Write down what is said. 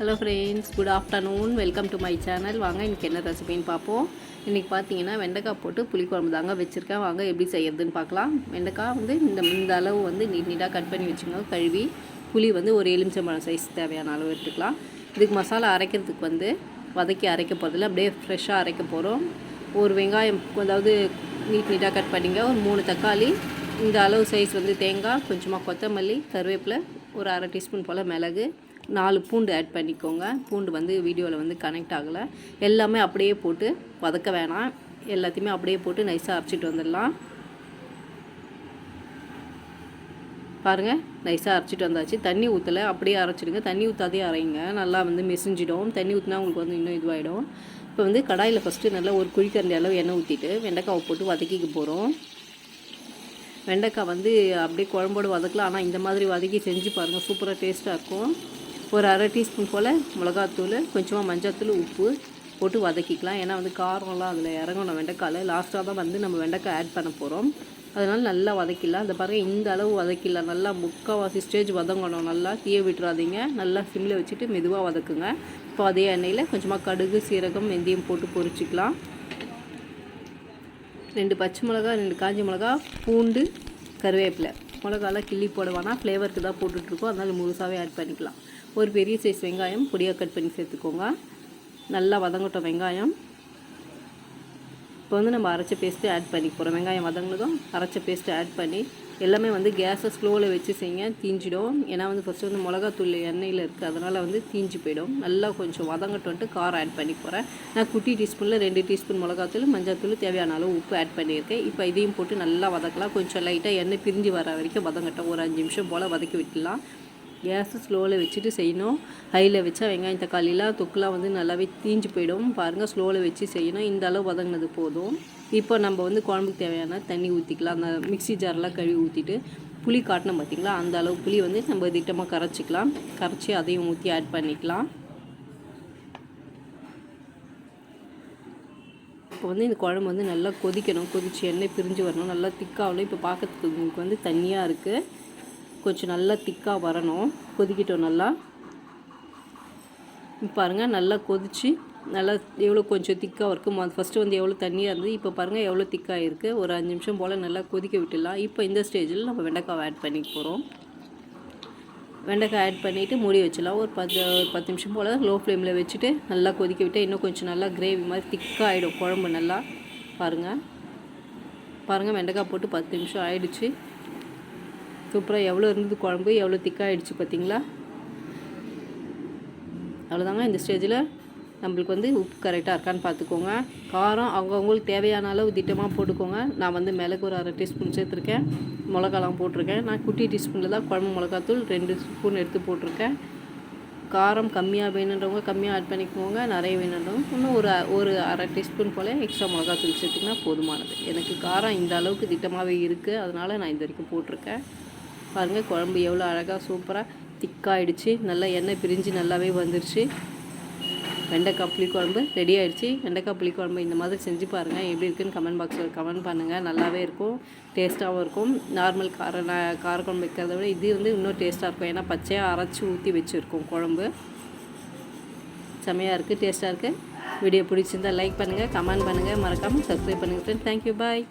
Hello friends good afternoon welcome to my channel வாங்க இன்றைக்கி என்ன ரெசிபின்னு பார்ப்போம். இன்றைக்கி பார்த்தீங்கன்னா வெண்டைக்காய் போட்டு புளிக்குழம்பு தாங்க வச்சுருக்கேன். வாங்க எப்படி செய்யறதுன்னு பார்க்கலாம். வெண்டைக்காய் வந்து இந்த இந்த அளவு வந்து நீட் நீட்டாக கட் பண்ணி வச்சுங்க கழுவி புளி வந்து ஒரு எலுமிச்சம்பழம் சைஸ் தேவையான அளவு எடுத்துக்கலாம். இதுக்கு மசாலா அரைக்கிறதுக்கு வந்து வதக்கி அரைக்க போகிறதில்ல அப்படியே ஃப்ரெஷ்ஷாக அரைக்க போகிறோம் ஒரு வெங்காயம் அதாவது நீட் நீட்டாக கட் பண்ணிங்க. ஒரு மூணு தக்காளி இந்த அளவு சைஸ் வந்து தேங்காய் கொஞ்சமாக கொத்தமல்லி கருவேப்பிலை ஒரு அரை டீஸ்பூன் போல் மிளகு நாலு பூண்டு ஆட் பண்ணிக்கோங்க. பூண்டு வந்து வீடியோவில் வந்து கனெக்ட் ஆகலை. எல்லாமே அப்படியே போட்டு வதக்க வேணாம். எல்லாத்தையுமே அப்படியே போட்டு நைஸாக அரைச்சிட்டு வந்துடலாம். பாருங்கள் நைஸாக அரைச்சிட்டு வந்தாச்சு. தண்ணி ஊற்றலை அப்படியே அரைச்சிடுங்க. தண்ணி ஊற்றாதே அரைங்க. நல்லா வந்து மெசிஞ்சிடும். தண்ணி ஊற்றினா உங்களுக்கு வந்து இன்னும் இதுவாகிடும் இப்போ வந்து கடாயில் ஃபஸ்ட்டு நல்லா ஒரு குழிக்கரண்டி அளவு எண்ணெய் ஊற்றிட்டு வெண்டைக்காவை போட்டு வதக்கிக்க போகிறோம் வெண்டைக்காய் வந்து அப்படியே குழம்போடு வதக்கலாம் ஆனால் இந்த மாதிரி வதக்கி செஞ்சு பாருங்கள் சூப்பராக டேஸ்ட்டாக இருக்கும். ஒரு அரை டீஸ்பூன் போல் மிளகாத்தூள் கொஞ்சமாக மஞ்சத்தூள் உப்பு போட்டு வதக்கிக்கலாம். ஏன்னா வந்து காரம்லாம் அதில் இறங்கணும். வெண்டைக்காயில் லாஸ்ட்டாக தான் வந்து நம்ம வெண்டைக்காய் ஆட் பண்ண போகிறோம் அதனால் நல்லா வதக்கிடலாம். அந்த பாருங்கள் இந்த அளவு வதக்கிடலாம். நல்லா முக்கால்வாசி ஸ்டேஜ் வதங்கணும். நல்லா தீய விட்டுறாதீங்க. நல்லா சிம்மில் வச்சுட்டு மெதுவாக வதக்குங்க. இப்போ அதே எண்ணெயில் கொஞ்சமாக கடுகு சீரகம் வெந்தயம் போட்டு பொரிச்சிக்கலாம். ரெண்டு பச்சை மிளகா ரெண்டு காஞ்சி மிளகா பூண்டு கருவேப்பிலை. மிளகாலாம் கிள்ளி போடுவானா ஃப்ளேவருக்கு தான் போட்டுட்ருக்கோம். அதனால் முழுசாகவே ஆட் பண்ணிக்கலாம். ஒரு பெரிய சைஸ் வெங்காயம் பொடியாக கட் பண்ணி சேர்த்துக்கோங்க. நல்லா வதங்கட்டும் வெங்காயம். இப்போ வந்து நம்ம அரைச்ச பேஸ்ட்டு ஆட் பண்ணி போகிறோம் வெங்காயம் வதங்கினதும் அரைச்ச பேஸ்ட்டு ஆட் பண்ணி எல்லாமே வந்து கேஸை ஸ்லோவில் வச்சு செய்யுங்க தீஞ்சிடும். ஏன்னா வந்து ஃபஸ்ட்டு வந்து மிளகாத்தூள் எண்ணெயில் இருக்குது அதனால் வந்து தீஞ்சு போயிடும். நல்லா கொஞ்சம் வதங்கட்டோன்ட்டு காரம் ஆட் பண்ணி போகிறேன் நான் குட்டி டீஸ்பூனில் ரெண்டு டீஸ்பூன் மிளகாத்தூள் மஞ்சள் தேவையான அளவு உப்பு ஆட் பண்ணியிருக்கேன். இப்போ இதையும் போட்டு நல்லா வதக்கலாம். கொஞ்சம் லைட்டாக எண்ணெய் பிரிஞ்சு வர வரைக்கும் வதங்கட்டும். ஒரு அஞ்சு நிமிஷம் போல் வதக்கி விட்டுலாம் கேஸு ஸ்லோவில் வச்சுட்டு செய்யணும். ஹையில் வச்சா வெங்காயம் தக்காளிலாம் தொக்குலாம் வந்து நல்லாவே தீஞ்சு போயிடும். பாருங்கள் ஸ்லோவில் வச்சு செய்யணும். இந்த அளவு வதங்கினது போதும். இப்போ நம்ம வந்து குழம்புக்கு தேவையான தண்ணி ஊற்றிக்கலாம் அந்த மிக்சி ஜாரெலாம் கழுவி ஊற்றிட்டு புளி காட்டணும் பார்த்திங்களா அந்த அளவு புளி வந்து நம்ம திட்டமாக கரைச்சிக்கலாம். கரைச்சி அதையும் ஊற்றி ஆட் பண்ணிக்கலாம். இப்போ வந்து இந்த குழம்பு வந்து நல்லா கொதிக்கணும். கொதித்து எண்ணெய் பிரிஞ்சு வரணும். நல்லா திக்காகணும். இப்போ பார்க்கறதுக்கு உங்களுக்கு வந்து தண்ணியாக இருக்குது கொஞ்சம் நல்லா திக்காக வரணும். கொதிக்கிட்டோம் நல்லா. பாருங்கள் நல்லா கொதித்து நல்லா எவ்வளோ கொஞ்சம் திக்காக இருக்கும். அது ஃபஸ்ட்டு வந்து எவ்வளோ தண்ணியாக இருந்தது இப்போ பாருங்கள் எவ்வளோ திக்காக இருக்குது ஒரு அஞ்சு நிமிஷம் போல் நல்லா கொதிக்க விட்டுடலாம். இப்போ இந்த ஸ்டேஜில் நம்ம வெண்டைக்காவை ஆட் பண்ணிக்க போகிறோம் வெண்டைக்காய் ஆட் பண்ணிவிட்டு மூடி வச்சிடலாம். ஒரு பத்து ஒரு பத்து நிமிஷம் போல் லோ ஃப்ளேமில் வச்சுட்டு நல்லா கொதிக்க விட்டு இன்னும் கொஞ்சம் நல்லா கிரேவி மாதிரி திக்காக ஆகிடும் குழம்பு நல்லா. பாருங்கள் பாருங்கள் வெண்டைக்காய் போட்டு பத்து நிமிஷம் ஆயிடுச்சு. சூப்பராக எவ்வளோ இருந்தது குழம்பு எவ்வளோ திக்காகிடுச்சு பார்த்தீங்களா? அவ்வளோதாங்க இந்த ஸ்டேஜில். நம்மளுக்கு வந்து உப்பு கரெக்டாக இருக்கான்னு பார்த்துக்கோங்க. காரம் அவங்கவுங்களுக்கு தேவையான அளவு திட்டமாக போட்டுக்கோங்க. நான் வந்து மிளகு ஒரு அரை டீஸ்பூன் சேர்த்துருக்கேன். மிளகாலாம் போட்டிருக்கேன். நான் குட்டி டீஸ்பூனில் தான் குழம்பு மிளகாத்தூள் ரெண்டு ஸ்பூன் எடுத்து போட்டிருக்கேன். காரம் கம்மியாக வேணுன்றவங்க கம்மியாக ஆட் பண்ணிக்கோங்க. நிறைய வேணுன்றவங்க இன்னும் ஒரு ஒரு அரை டீஸ்பூன் போல் எக்ஸ்ட்ரா மிளகாத்தூள் சேர்த்திங்கன்னா போதுமானது. எனக்கு காரம் இந்த அளவுக்கு திட்டமாகவே இருக்குது அதனால் நான் இது வரைக்கும் போட்டிருக்கேன். பாருங்கள் குழம்பு எவ்வளோ அழகாக சூப்பராக திக்காகிடுச்சு நல்லா எண்ணெய் பிரிஞ்சு நல்லாவே வந்துருச்சு. வெண்டைக்காய் புளிக்குழம்பு ரெடி ஆகிடுச்சு வெண்டைக்காய் புளிக்குழம்பு இந்த மாதிரி செஞ்சு பாருங்கள் எப்படி இருக்குன்னு கமெண்ட் பாக்ஸில் கமெண்ட் பண்ணுங்கள் நல்லாவே இருக்கும். டேஸ்ட்டாகவும் இருக்கும். நார்மல் கார காரக்குழம்பு வைக்கிறத விட இது வந்து இன்னும் டேஸ்ட்டாக இருக்கும். ஏன்னா பச்சையாக அரைச்சி ஊற்றி வச்சுருக்கோம் குழம்பு. செம்மையாக இருக்குது டேஸ்ட்டாக இருக்குது வீடியோ பிடிச்சிருந்தால் லைக் பண்ணுங்கள் கமெண்ட் பண்ணுங்கள் மறக்காமல் சப்ஸ்கிரைப் பண்ணுங்கள் ஃப்ரெண்ட் தேங்க்யூ பாய்